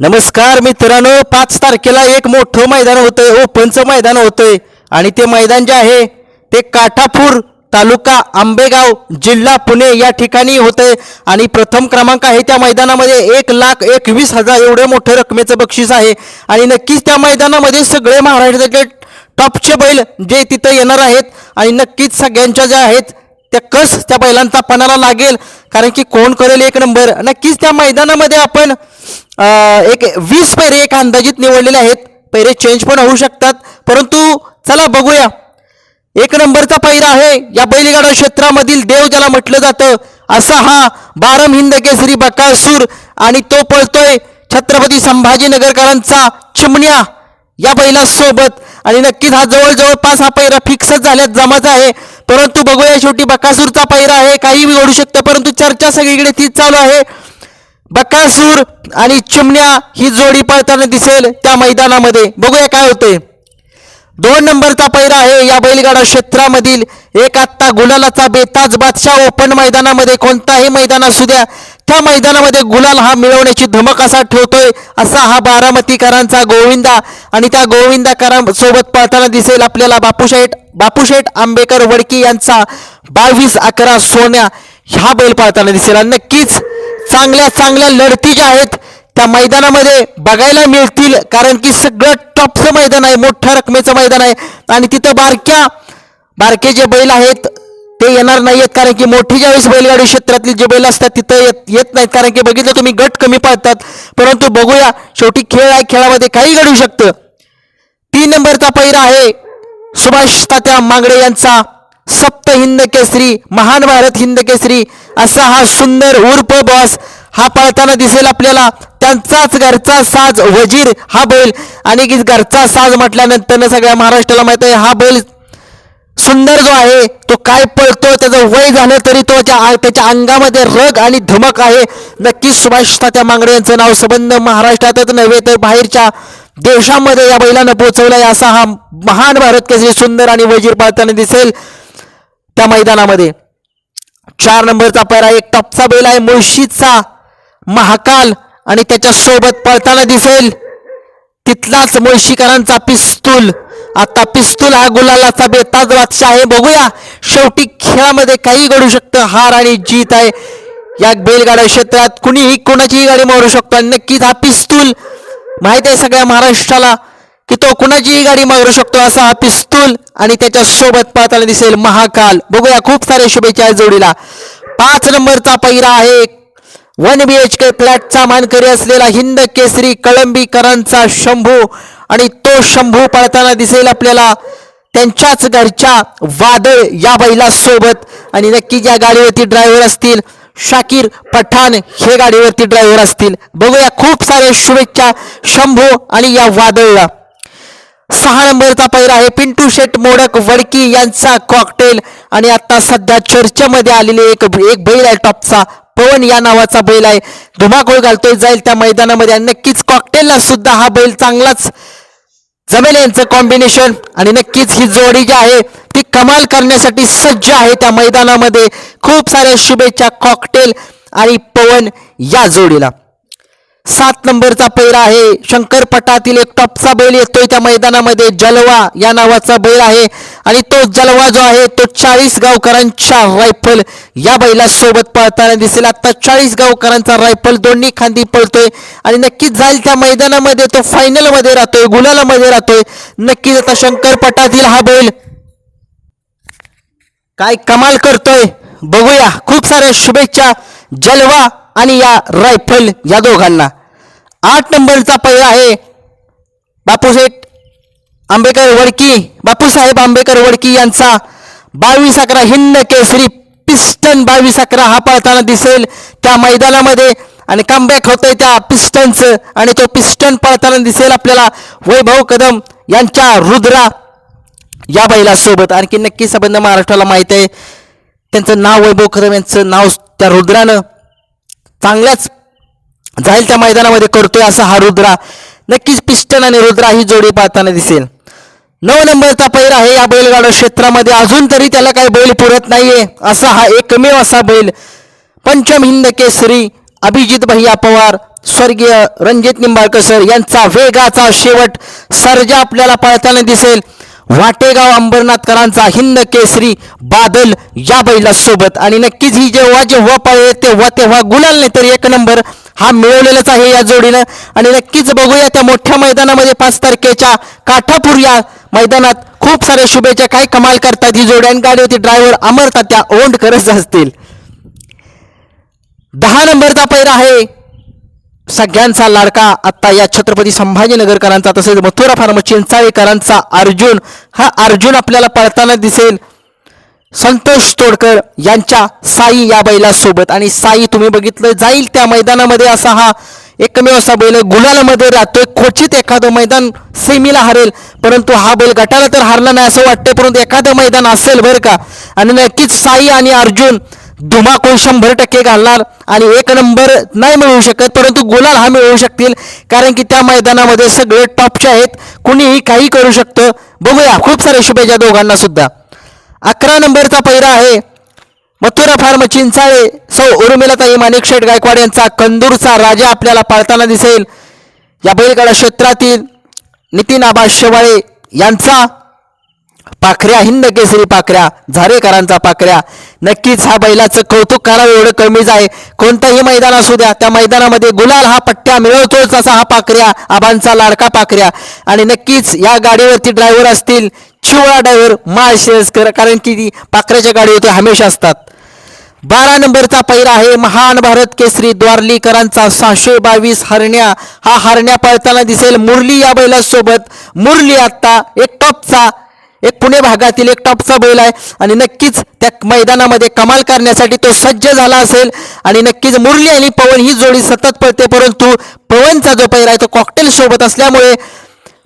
नमस्कार मित्रांनो पाच तारखेला एक मोठं मैदान होतंय. ओपनचं मैदान होतंय. आणि ते मैदान जे आहे ते काठापूर तालुका आंबेगाव जिल्हा पुणे या ठिकाणी होतंय. आणि प्रथम क्रमांक आहे त्या मैदानामध्ये एक लाख एकवीस हजार एवढे मोठे रकमेचं बक्षीस आहे. आणि नक्कीच त्या मैदानामध्ये सगळे महाराष्ट्राचे टॉपचे बैल जे तिथं येणार आहेत. आणि नक्कीच सगळ्यांच्या ज्या आहेत त्या कस त्या बैलांचा पणाला लागेल कारण की कोण करेल एक नंबर. नक्कीच त्या मैदानामध्ये आपण एक वीस पैरे एक अंदाजित निवडलेले आहेत. पैरे चेंज पण होऊ शकतात. परंतु चला बघूया. एक नंबरचा पैरा आहे. या बैलगाडा क्षेत्रामधील देव ज्याला म्हटलं जातं असा हा बारम हिंद केसरी बकासूर आणि तो पळतोय छत्रपती संभाजीनगरकरांचा चिमण्या या बैलासोबत. आणि नक्कीच हा जवळजवळ पाच हा पैरा फिक्सच झाल्यात जमाचा आहे. परंतु बघूया शेवटी बकासूरचा पैरा आहे काही घडू शकतं परंतु चर्चा सगळीकडे तीच चालू आहे. बकासूर आणि चिमण्या ही जोडी पळताना दिसेल त्या मैदानामध्ये. बघूया काय होतंय. दोन नंबरचा पैरा आहे या बैलगाडा क्षेत्रामधील. एक आत्ता गुलालाचा बेताज बादशाह ओपन मैदानामध्ये कोणताही मैदान असू द्या त्या मैदानामध्ये गुलाल हा मिळवण्याची धमक असा ठेवतोय असा हा बारामतीकरांचा गोविंदा. आणि त्या गोविंदाकरांसोबत पळताना दिसेल आपल्याला बापूशेठ बापूशेठ आंबेकर वडकी यांचा बावीस अकरा सोन्या. ह्या बैल पळताना दिसेल. आणि नक्कीच चांगल्या चांगल्या लढती ज्या आहेत त्या मैदानामध्ये बघायला मिळतील. कारण की सगळं टॉपचं मैदान आहे मोठ्या रकमेचं मैदान आहे. आणि तिथं बारक्या बारके जे बैल आहेत ते येणार नाहीयेत कारण की मोठी ज्यावेळेस बैलगाडी क्षेत्रातली जे बैल असतात तिथं येत येत नाहीत. कारण की बघितलं तुम्ही गट कमी पाळतात परंतु बघूया शेवटी खेळ आहे खेळामध्ये काही घडू शकतं. तीन नंबरचा पैरा आहे सुभाष तात्या मांगडे यांचा. सप्त हिंद केसरी महान भारत हिंद केसरी. असा हा सुंदर उर्फ बॉस हा पळताना दिसेल आपल्याला. त्यांचाच घरचा साज वजीर हा बैल. आणि की घरचा साज म्हटल्यानंतर सगळ्या महाराष्ट्राला माहीत आहे हा बैल सुंदर जो आहे तो काय पळतो त्याचं वय झालं तरी तो त्या त्याच्या अंगामध्ये रग आणि धमक आहे. नक्कीच सुभाष तात्या मांगडे यांचं नाव संबंध महाराष्ट्रातच नव्हे तर बाहेरच्या देशामध्ये या बैलानं पोहोचवलाय असा हा महान भारत केसरी सुंदर आणि वजीर पाळताना दिसेल त्या मैदानामध्ये. चार नंबरचा पैरा एक टॉपचा बैल आहे मुळशीचा महाकाल आणि त्याच्यासोबत पळताना दिसेल तिथलाच मुळशीकरांचा पिस्तूल. आता पिस्तूल हा गुलालाचा बेताज बादशाह आहे बघूया शेवटी खेळामध्ये काही घडू शकतं. हार आणि जीत आहे. या बैलगाड्या क्षेत्रात कुणीही कोणाचीही गाडी मारू शकतो आणि नक्कीच हा पिस्तूल माहीत आहे सगळ्या महाराष्ट्राला की तो कुणाचीही गाडी मारू शकतो असा हा पिस्तूल आणि त्याच्यासोबत पाहताना दिसेल महाकाल. बघूया खूप सारे शुभेच्छा जोडीला. पाच नंबरचा पैरा आहे. वन बी एच के फ्लॅटचा मानकरी असलेला हिंद केसरी कळंबीकरांचा शंभू. आणि तो शंभू पळताना दिसेल आपल्याला. त्यांच्याच घरच्या वादळ या बैलासोबत. आणि नक्की ज्या गाडीवरती ड्रायव्हर असतील शाकीर पठाण हे गाडीवरती ड्रायव्हर असतील. बघूया खूप सारे शुभेच्छा शंभू आणि या वादळला. सहा नंबरचा पहिला आहे पिंटू शेट मोडक वडकी यांचा कॉकटेल आणि आता सध्या चर्चेमध्ये आलेले एक एक बैल आहे टॉपचा पवन या नावाचा बैल आहे. धुमाकूळ घालतोय जाईल त्या मैदानामध्ये. आणि नक्कीच कॉकटेलला सुद्धा हा बैल चांगलाच जमेल यांचं कॉम्बिनेशन आणि नक्कीच ही जोडी जी आहे ती कमाल करण्यासाठी सज्ज आहे त्या मैदानामध्ये. खूप साऱ्या शुभेच्छा कॉकटेल आणि पवन या जोडीला. सात नंबरचा पैरा आहे. शंकरपटातील एक टॉपचा बैल येतोय त्या मैदानामध्ये. जलवा या नावाचा बैल आहे. आणि तो जलवा जो आहे तो चाळीस गावकरांच्या रायफल या बैलासोबत पळताना दिसेल. आता चाळीस गावकरांचा रायफल दोन्ही खांदी पळतोय आणि नक्कीच जाईल त्या मैदानामध्ये तो फायनलमध्ये राहतोय गुलालामध्ये राहतोय. नक्कीच आता शंकरपटातील हा बैल काय कमाल करतोय. बघूया खूप साऱ्या शुभेच्छा जलवा आणि या रायफल या दोघांना. आठ नंबरचा पहिला आहे. बापूसेठ आंबेकर वडकी बापूसाहेब आंबेकर वडकी यांचा बावीस अकरा हिंद केसरी पिस्टन बावीस अकरा हा पळताना दिसेल. त्या मैदानामध्ये आणि कमबॅक होतंय त्या पिस्टनचं आणि तो पिस्टन पळताना दिसेल आपल्याला वैभव कदम यांच्या रुद्रा या बैलासोबत. आणखी नक्की संबंध महाराष्ट्राला माहीत आहे. त्यांचं नाव वैभव कदम यांचं नाव त्या रुद्रानं चांगल्याच जाईल त्या मैदानामध्ये करतोय असा हा रुद्रा. नक्कीच पिस्टन आणि रुद्रा ही जोडी पाहताना दिसेल. नऊ नंबरचा पैर आहे या बैलगाडा क्षेत्रामध्ये. अजून तरी त्याला काही बैल पुरत नाहीये. असा हा एकमेव असा बैल. पंचम हिंद केसरी अभिजित भैया पवार स्वर्गीय रणजित निंबाळकर सर यांचा वेगाचा शेवट सर्जा आपल्याला पळताना दिसेल. वाटेगाव अंबरनाथकरांचा हिंद केसरी बादल या बैला सोबत आणि नक्कीच ही जेव्हा जेव्हा पळे तेव्हा तेव्हा गुलाल नाही तर एक नंबर हा मिळवलेलाच आहे या जोडीनं. आणि नक्कीच बघूया त्या मोठ्या मैदानामध्ये पाच तारखेच्या काठापूर या मैदानात खूप साऱ्या शुभेच्छा. काय कमाल करतात ही जोड्यान गाडी होती ड्रायव्हर अमरता त्या ओंड करत असतील. दहा नंबरचा पैरा आहे. सगळ्यांचा लाडका आत्ता या छत्रपती संभाजीनगरकरांचा तसेच मथुरा फार्म चिंचाळेकरांचा अर्जुन. हा अर्जुन आपल्याला पळताना दिसेल. संतोष तोडकर यांच्या साई या बैलासोबत. आणि साई तुम्ही बघितलं जाईल त्या मैदानामध्ये असा हा एकमेव असा बैल आहे. गुलालामध्ये राहतोय. क्वचित एखादं मैदान सेमीला हरेल परंतु हा बैल गटाला तर हारला नाही असं वाटतंय परंतु एखादं मैदान असेल बरं का. आणि नक्कीच साई आणि अर्जुन धुमाकूळ शंभर टक्के घालणार आणि एक नंबर नाही मिळू शकत परंतु गुलाल हा मिळवू शकतील. कारण की त्या मैदानामध्ये सगळे टॉपचे आहेत कुणीही काही करू शकतं. बघूया खूप सारे शुभेच्छा दोघांना सुद्धा. अकरा नंबरचा पैरा आहे. मथुरा फार्म चिंचाळे सौ उर्मिलाताई माणिकशेठ गायकवाड यांचा कंदूरचा राजा आपल्याला पाळताना दिसेल. या बैलगाडा क्षेत्रातील नितीन आबा शेवाळे यांचा पाखऱ्या हिंद केसरी पाखऱ्या झारेकरांचा पाखऱ्या. नक्कीच हा बैलाचं कौतुक करावं एवढं कमीच आहे कोणतंही मैदान असू द्या त्या मैदानामध्ये गुलाल हा पट्ट्या मिळवतोच असा हा पाखऱ्या आबांचा लाडका पाखऱ्या. आणि नक्कीच या गाडीवरती ड्रायव्हर असतील चिवळा ड्रायव्हर माळ शेळसकर कारण की ती पाखऱ्याच्या गाडीवरती हमेशा असतात. बारा नंबरचा पैरा आहे महान भारत केसरी द्वारलीकरांचा. सहाशे बावीस हरण्या हा हरण्या पळताना दिसेल मुरली या बैलासोबत. मुरली आत्ता एक टॉपचा एक पुणे भागातील एक टॉपचा बैल आहे. आणि नक्कीच त्या मैदानामध्ये कमाल करण्यासाठी तो सज्ज झाला असेल. आणि नक्कीच मुरली आणि पवन ही जोडी सतत पळते परंतु पवनचा जो पैरा आहे तो कॉकटेल सोबत असल्यामुळे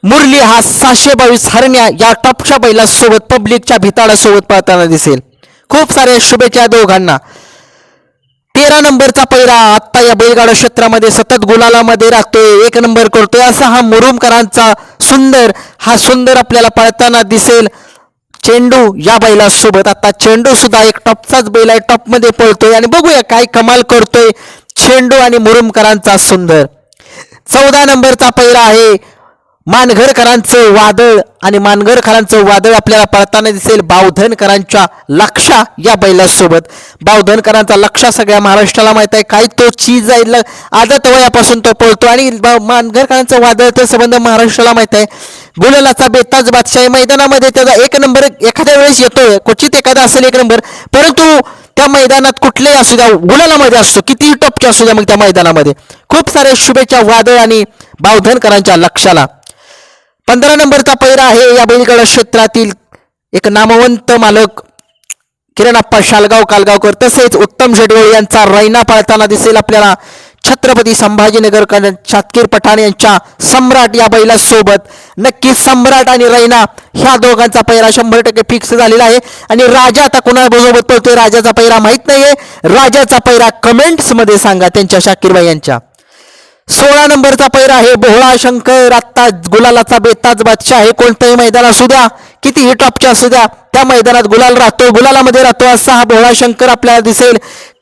मुरली हा सहाशे बावीस हरण्या या टॉपच्या बैलासोबत पब्लिकच्या भिताडासोबत पळताना दिसेल. खूप साऱ्या शुभेच्छा दोघांना. तेरा नंबरचा पैरा आत्ता या बैलगाडा क्षेत्रामध्ये सतत गुलालामध्ये राहतोय. एक नंबर करतोय. असा हा मुरुमकरांचा सुंदर हा सुंदर आपल्याला पळताना दिसेल. चेंडू या बैलासोबत. आता चेंडू सुद्धा एक टॉपचाच बैल आहे टॉपमध्ये पळतोय आणि बघूया काय कमाल करतोय. चेंडू आणि मुरुमकरांचा सुंदर. चौदा नंबरचा पैरा आहे. मानघरकरांचं वादळ आणि मानघरकरांचं वादळ आपल्याला पळताना दिसेल बावधनकरांच्या लक्षा या बैलासोबत. बावधनकरांचा लक्षा सगळ्या महाराष्ट्राला माहीत आहे. काय तो चीज आहे आदत वयापासून तो पळतो आणि बा- मानघरकरांचं वादळ ते संबंध महाराष्ट्राला माहीत आहे. गुलालाचा बेताज बादशाही मैदानामध्ये त्याचा एक नंबर एखाद्या वेळेस येतोय. क्वचित एखादा असेल एक नंबर. परंतु त्या मैदानात कुठलेही असू द्या गुलालामध्ये असतो कितीही टपचे असू द्या मग त्या मैदानामध्ये. खूप सारे शुभेच्छा वादळ आणि बावधनकरांच्या लक्षाला. पंधरा नंबरचा पैरा आहे. या बैलगाडा क्षेत्रातील एक नामवंत मालक किरणप्पा शालगाव कालगावकर तसेच उत्तम शेडवळ यांचा रैना पाळताना दिसेल आपल्याला छत्रपती संभाजीनगर शातकीर पठाण यांच्या सम्राट या बैलासोबत. नक्की सम्राट आणि रैना ह्या दोघांचा पैरा शंभर टक्के फिक्स झालेला आहे. आणि राजा आता कोणासोबत पळतोय राजाचा पैरा माहीत नाहीये. राजाचा पैरा कमेंट्समध्ये सांगा त्यांच्या शाकीरबाई यांच्या. सोळा नंबरचा पैरा आहे. बोहळा शंकर आत्ता गुलालाचा बेताज बादशाह आहे. कोणतंही मैदान असू द्या कितीही टॉपचे असू द्या त्या मैदानात गुलाल राहतो. गुलालामध्ये राहतो असा हा बोहळा शंकर आपल्याला दिसेल.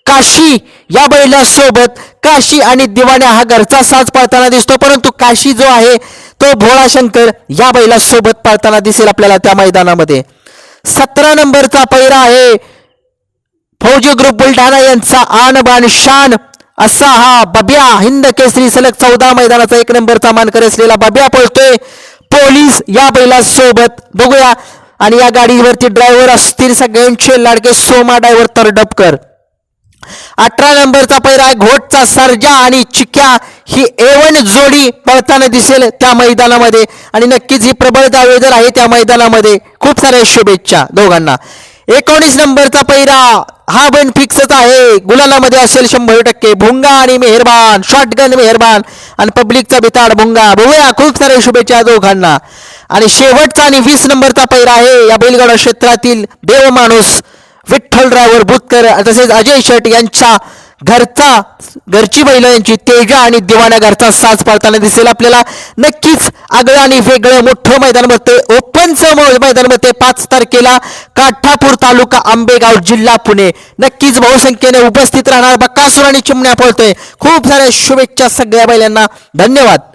काशी या बैलासोबत काशी आणि दिवाण्या हा घरचा साज पाळताना दिसतो. परंतु काशी जो आहे तो भोळा शंकर या बैलासोबत पाळताना दिसेल आपल्याला त्या मैदानामध्ये. सतरा नंबरचा पैरा आहे. फौजी ग्रुप बुलढाणा यांचा आन बान शान. असा हा बब्या हिंद केसरी सलग चौदा मैदानाचा एक नंबरचा मानकरी असलेला बब्या पळतोय पोलीस या बैला सोबत बघूया. आणि या गाडीवरती ड्रायव्हर असतील सगळ्यांचे लाडके सोमा ड्रायव्हर तरडपकर. अठरा नंबरचा पैरा आहे. घोटचा सर्जा आणि चिक्या ही एवन जोडी पळताना दिसेल त्या मैदानामध्ये. आणि नक्कीच ही प्रबळ दावेदार आहे त्या मैदानामध्ये. खूप साऱ्या शुभेच्छा दोघांना. एकोणीस नंबरचा पैरा हा बन फिक्सच आहे. गुलालामध्ये असेल शंभर टक्के. भुंगा आणि मेहरबान शॉटगन मेहरबान आणि पब्लिकचा बिताड भुंगा. बघूया खूप साऱ्या शुभेच्छा दोघांना. आणि शेवटचा आणि वीस नंबरचा पैरा आहे या बैलगाडा क्षेत्रातील देवमाणूस विठ्ठल ड्रायव्हर बुतकर तसेच अजय शेट यांच्या घरचा घरची बैल यांची तेजा आणि दिवाण्या घरचा साज पाळताना दिसेल आपल्याला. नक्कीच आगळं आणि वेगळं मोठं मैदान भरते ओपनचं मैदान भरते पाच तारखेला काठापूर तालुका आंबेगाव जिल्हा पुणे. नक्कीच बहुसंख्येने उपस्थित राहणार बक्कासूर आणि चिमण्या पळतोय. खूप साऱ्या शुभेच्छा सगळ्या बैलांना. धन्यवाद.